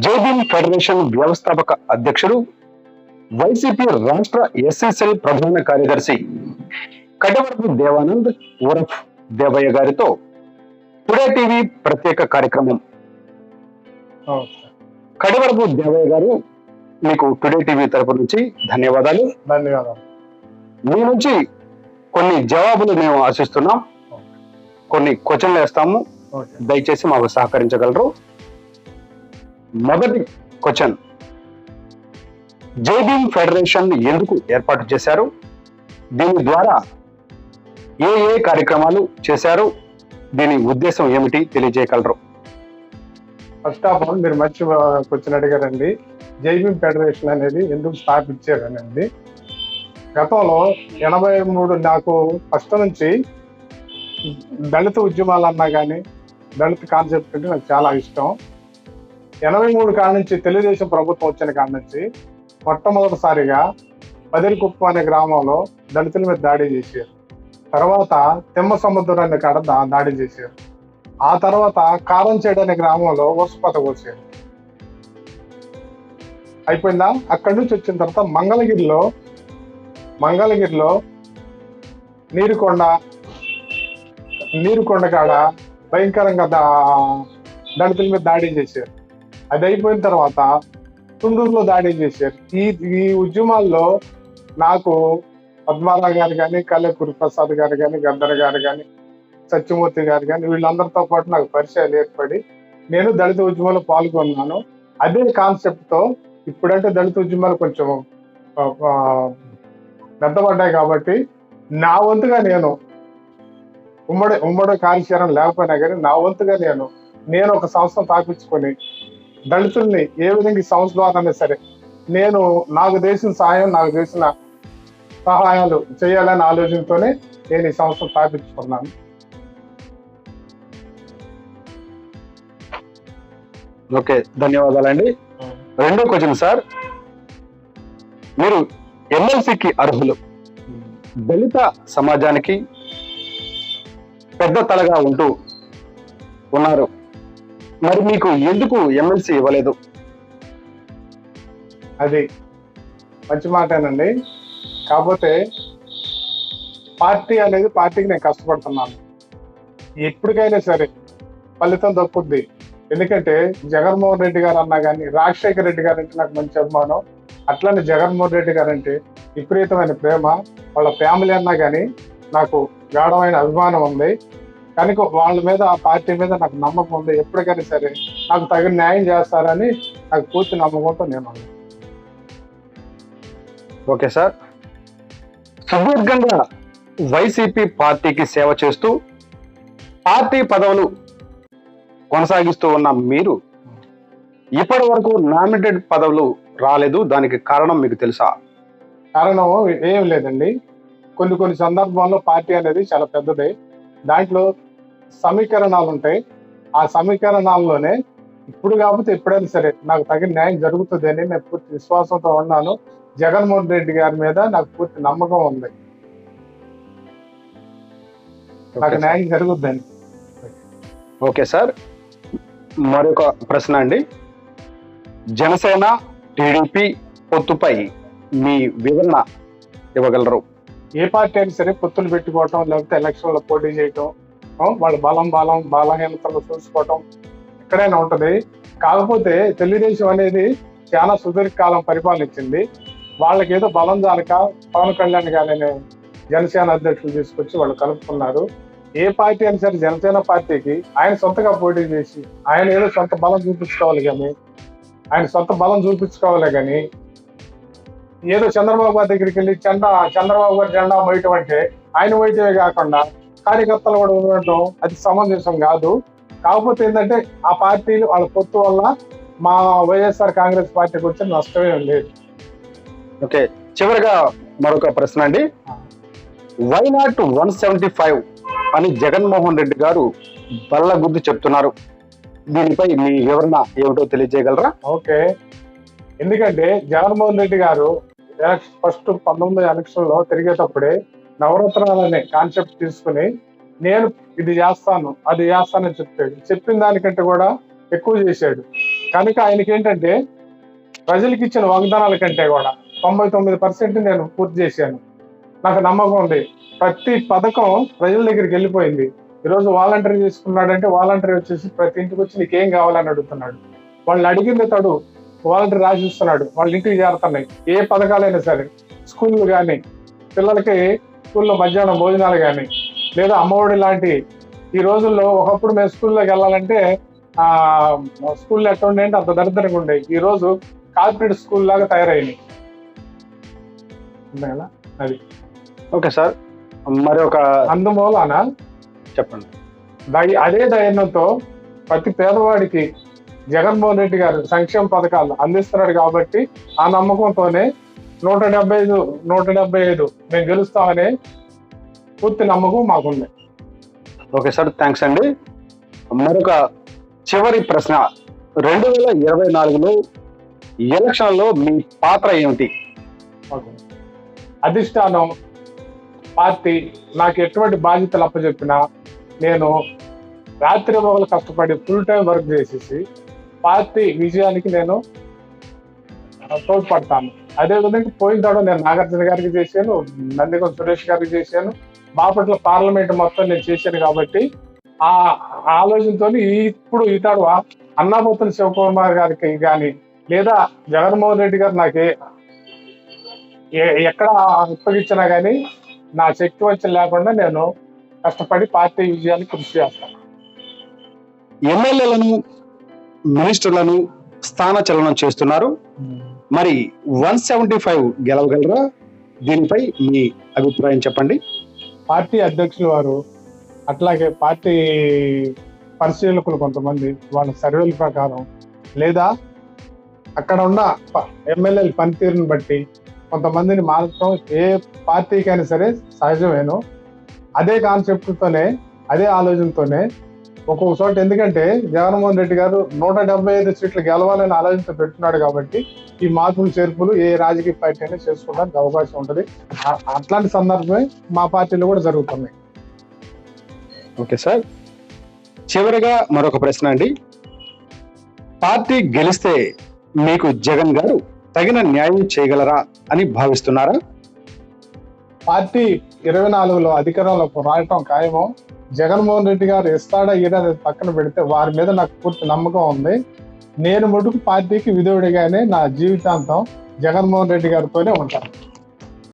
Jaibhim federation వ్యవస్థాపక అధ్యక్షుడు YCP రాష్ట్ర ఎస్ఎస్ఎల్ ప్రధాన కార్యదర్శి కడవరపు దేవానంద్ ఉరఫ్ దేవయ్య గారితో టుడే టీవీ ప్రత్యేక కార్యక్రమం. కడవరపు దేవయ్య గారు మీకు టుడే టీవీ తరపు నుంచి ధన్యవాదాలు. ధన్యవాదాలు. మీ నుంచి కొన్ని జవాబులు మేము ఆశిస్తున్నాం. కొన్ని క్వశ్చన్లు వేస్తాము. దయచేసి మాకు సహకరించగలరు. మొదటి క్వశ్చన్. జైబీమ్ ఫెడరేషన్ ఎందుకు ఏర్పాటు చేశారు? దీని ద్వారా ఏ ఏ కార్యక్రమాలు చేశారు? దీని ఉద్దేశం ఏమిటి తెలియజేయగలరు? ఫస్ట్ ఆఫ్ ఆల్ మీరు మంచి క్వశ్చన్ అడిగారండి. జైబీమ్ ఫెడరేషన్ అనేది ఎందుకు స్థాపించారనండి? గతంలో ఎనభై మూడు నాకు ఫస్ట్ నుంచి దళిత ఉద్యమాలు అన్నా కానీ దళిత కాన్సెప్ట్ అంటే నాకు చాలా ఇష్టం. ఎనభై మూడు కాడ నుంచి తెలుగుదేశం ప్రభుత్వం వచ్చిన కాడ నుంచి మొట్టమొదటిసారిగా పదిరికుప్ప అనే గ్రామంలో దళితుల మీద దాడి చేశారు. తర్వాత తిమ్మ సముద్రం అనే కాడ దా- దాడి చేశారు. ఆ తర్వాత కారంచేడు అనే గ్రామంలో వసుపత కోసారు. అయిపోయిందా? అక్కడి నుంచి వచ్చిన తర్వాత మంగళగిరిలో మంగళగిరిలో నీరుకొండ నీరుకొండ కాడ భయంకరంగా దళితుల మీద దాడి చేశారు. అది అయిపోయిన తర్వాత తుండూరులో దాడి చేశారు. ఈ ఈ ఉద్యమాల్లో నాకు పద్మారావు గారు కానీ కల్లెకూరి ప్రసాద్ గారు కానీ గద్దర్ గారు కానీ సత్యమూర్తి గారు కానీ వీళ్ళందరితో పాటు నాకు పరిచయాలు ఏర్పడి నేను దళిత ఉద్యమంలో పాల్గొన్నాను. అదే కాన్సెప్ట్తో ఇప్పుడంటే దళిత ఉద్యమాలు కొంచెం పెద్దపడ్డాయి కాబట్టి నా వంతుగా నేను ఉమ్మడి ఉమ్మడి కార్యాచరణ లేకపోయినా కానీ నా వంతుగా నేను నేను ఒక సంస్థ స్థాపించుకొని దళితుల్ని ఏ విధంగా ఈ సంస్థ సరే నేను నాకు చేసిన సాయం నాకు చేసిన సహాయాలు చేయాలనే ఆలోచనతోనే నేను ఈ సంస్థ స్థాపించుకున్నాను. ఓకే ధన్యవాదాలండి. రెండో క్వశ్చన్ సార్. మీరు ఎమ్మెల్సీకి అర్హులు. దళిత సమాజానికి పెద్ద తలగా ఉంటూ ఉన్నారు. మరి మీకు ఎందుకు ఎమ్మెల్సీ ఇవ్వలేదు? అది మంచి మాటేనండి. కాకపోతే పార్టీ అనేది పార్టీకి నేను కష్టపడుతున్నాను. ఎప్పటికైనా సరే ఫలితం దక్కుద్ది. ఎందుకంటే జగన్మోహన్ రెడ్డి గారు అన్నా కానీ రాజశేఖర రెడ్డి గారు అంటే నాకు మంచి అభిమానం. అట్లనే జగన్మోహన్ రెడ్డి గారు అంటే విపరీతమైన ప్రేమ. వాళ్ళ ఫ్యామిలీ అన్నా కానీ నాకు గాఢమైన అభిమానం ఉంది. కనుక వాళ్ళ మీద ఆ పార్టీ మీద నాకు నమ్మకం ఉంది. ఎప్పటికైనా సరే నాకు తగిన న్యాయం చేస్తారని నాకు పూర్తి నమ్మకంతో నేను. Okay sir. సుదీర్ఘంగా వైసీపీ పార్టీకి సేవ చేస్తూ పార్టీ పదవులు కొనసాగిస్తూ ఉన్న మీరు ఇప్పటి వరకు నామినేటెడ్ పదవులు రాలేదు. దానికి కారణం మీకు తెలుసా? కారణం ఏం లేదండి. కొన్ని కొన్ని సందర్భాల్లో పార్టీ అనేది చాలా పెద్దది. దాంట్లో సమీకరణాలు ఉంటాయి ఆ సమీకరణాల్లోనే ఇప్పుడు కాకపోతే ఎప్పుడైనా సరే నాకు తగిన న్యాయం జరుగుతుంది అని నేను పూర్తి విశ్వాసంతో ఉన్నాను. జగన్మోహన్ రెడ్డి గారి మీద నాకు పూర్తి నమ్మకం ఉంది. నాకు న్యాయం జరుగుద్దని. Okay sir. మరొక ప్రశ్న అండి. జనసేన టీడీపీ పొత్తుపై మీ వివరణ ఇవ్వగలరు? ఏ పార్టీ అయినా సరే పొత్తులు పెట్టుకోవటం లేకపోతే ఎలక్షన్లో పోటీ చేయటం వాళ్ళ బలం బలం బలహీనతలు చూసుకోవటం ఎక్కడైనా ఉంటుంది. కాకపోతే తెలుగుదేశం అనేది చాలా సుదీర్ఘకాలం పరిపాలించింది. వాళ్ళకి ఏదో బలం జాలక పవన్ కళ్యాణ్ గారిని జనసేన అధ్యక్షులు తీసుకొచ్చి వాళ్ళు కలుపుకున్నారు. ఏ పార్టీ అయినా సరే జనసేన పార్టీకి ఆయన సొంతగా పోటీ చేసి ఆయన ఏదో సొంత బలం చూపించుకోవాలి కానీ ఆయన సొంత బలం చూపించుకోవాలి కానీ ఏదో చంద్రబాబు గారి దగ్గరికి వెళ్ళి చందా చంద్రబాబు గారి జెండా మోయటం అంటే ఆయన మోయటమే కాకుండా కార్యకర్తలు కూడా ఉండటం అది సమంజసం కాదు. కాకపోతే ఏంటంటే ఆ పార్టీలు వాళ్ళ పొత్తు వల్ల మా వైఎస్ఆర్ కాంగ్రెస్ పార్టీకి వచ్చిన నష్టమే లేదు. ఓకే చివరిగా మరొక ప్రశ్న అండి. Why not one seventy five అని జగన్మోహన్ రెడ్డి గారు బల్ల గుద్దు చెప్తున్నారు. దీనిపై మీ వివరణ ఏమిటో తెలియజేయగలరా? ఓకే ఎందుకంటే జగన్మోహన్ రెడ్డి గారు ఫస్ట్ పంతొమ్మిది ఎలక్షన్లో తిరిగేటప్పుడే నవరత్నాలు అనే కాన్సెప్ట్ తీసుకుని నేను ఇది చేస్తాను అది చేస్తానని చెప్పాడు. చెప్పిన దానికంటే కూడా ఎక్కువ చేశాడు. కనుక ఆయనకి ఏంటంటే ప్రజలకు ఇచ్చిన వాగ్దానాల కంటే కూడా తొంభై తొమ్మిది పర్సెంట్ నేను పూర్తి చేశాను. నాకు నమ్మకం ఉంది. ప్రతి పథకం ప్రజల దగ్గరికి వెళ్ళిపోయింది. ఈరోజు వాలంటరీ చేసుకున్నాడంటే వాలంటరీ వచ్చేసి ప్రతి ఇంటికి వచ్చి నీకేం కావాలని అడుగుతున్నాడు. వాళ్ళు అడిగింది తడు. వాలంటరీ రాసిస్తున్నాడు వాళ్ళ ఇంటికి చేరుతున్నాయి. ఏ పథకాలైనా సరే స్కూళ్ళు కానీ పిల్లలకి స్కూల్లో మధ్యాహ్నం భోజనాలు కానీ లేదా అమ్మఒడి లాంటి ఈ రోజుల్లో ఒకప్పుడు మేము స్కూల్లోకి వెళ్ళాలంటే ఆ స్కూల్ ఎట్లా ఉండేయంటే అంత దరిద్రంగా ఉండేవి. ఈ రోజు కార్పొరేట్ స్కూల్ లాగా తయారైనాయి. కదా? అది. Okay sir. మరి ఒక అందుమూలన? చెప్పండి. అదే ధైర్యంతో ప్రతి పేదవాడికి జగన్మోహన్ రెడ్డి గారు సంక్షేమ పథకాలు అందిస్తున్నాడు కాబట్టి ఆ నమ్మకంతోనే నూట డెబ్బై ఐదు నూట డెబ్బై ఐదు మేము గెలుస్తామనే పూర్తి నమ్మకం మాకుంది. ఓకే సార్ థ్యాంక్స్ అండి. మరొక చివరి ప్రశ్న. రెండు వేల ఇరవై నాలుగులో ఎలక్షన్లో మీ పాత్ర ఏమిటి? అధిష్టానం పార్టీ నాకు ఎటువంటి బాధ్యతలు అప్పచెప్పినా నేను రాత్రి మొగలు కష్టపడి ఫుల్ టైం వర్క్ చేసేసి పార్టీ విజయానికి నేను తోడ్పడతాను. అదేవిధంగా పోయిన తర్వాత నేను నాగార్జున గారికి చేశాను నందిగం సురేష్ గారికి చేశాను. బాపట్ల పార్లమెంట్ మొత్తం నేను చేశాను కాబట్టి ఆ ఆలోచనతో ఇప్పుడు ఇతడు అన్నాపత్రుల శివకుమార్ గారికి కానీ లేదా జగన్మోహన్ రెడ్డి గారు నాకు ఏ- ఎక్కడ అప్పగించినా కానీ నా శక్తి వచ్చి లేకుండా నేను కష్టపడి పార్టీ విజయానికి కృషి చేస్తాను. ఎమ్మెల్యేలను మినిస్టర్లను స్థానచలనం చేస్తున్నారు. మరి వన్ సెవెంటీ ఫైవ్ గెలవగలరా? దీనిపై మీ అభిప్రాయం చెప్పండి. పార్టీ అధ్యక్షులు వారు అట్లాగే పార్టీ పరిశీలకులు కొంతమంది వాళ్ళ సర్వేల ప్రకారం లేదా అక్కడ ఉన్న ఎమ్మెల్యేల పనితీరుని బట్టి కొంతమందిని మార్చడం ఏ పార్టీకైనా సరే సహజమేను. అదే కాన్సెప్ట్తోనే అదే ఆలోచనతోనే ఒక్కొక్క చోట ఎందుకంటే జగన్మోహన్ రెడ్డి గారు నూట డెబ్బై ఐదు సీట్లు గెలవాలని ఆలోచనతో పెట్టున్నాడు కాబట్టి ఈ మార్పులు చేర్పులు ఏ రాజకీయ పార్టీ అయినా చేసుకోవడానికి అవకాశం ఉంటుంది. అట్లాంటి సందర్భమే మా పార్టీలో కూడా జరుగుతున్నాయి. Okay sir. చివరిగా మరొక ప్రశ్న అండి. పార్టీ గెలిస్తే మీకు జగన్ గారు తగిన న్యాయం చేయగలరా అని భావిస్తున్నారా? పార్టీ ఇరవై నాలుగులో అధికారంలోకి రావటం ఖాయమో జగన్మోహన్ రెడ్డి గారు ఇస్తాడా ఈయన పక్కన పెడితే వారి మీద నాకు పూర్తి నమ్మకం ఉంది. నేను మటుకు పార్టీకి విధుడిగానే నా జీవితాంతం జగన్మోహన్ రెడ్డి గారితోనే ఉంటాను.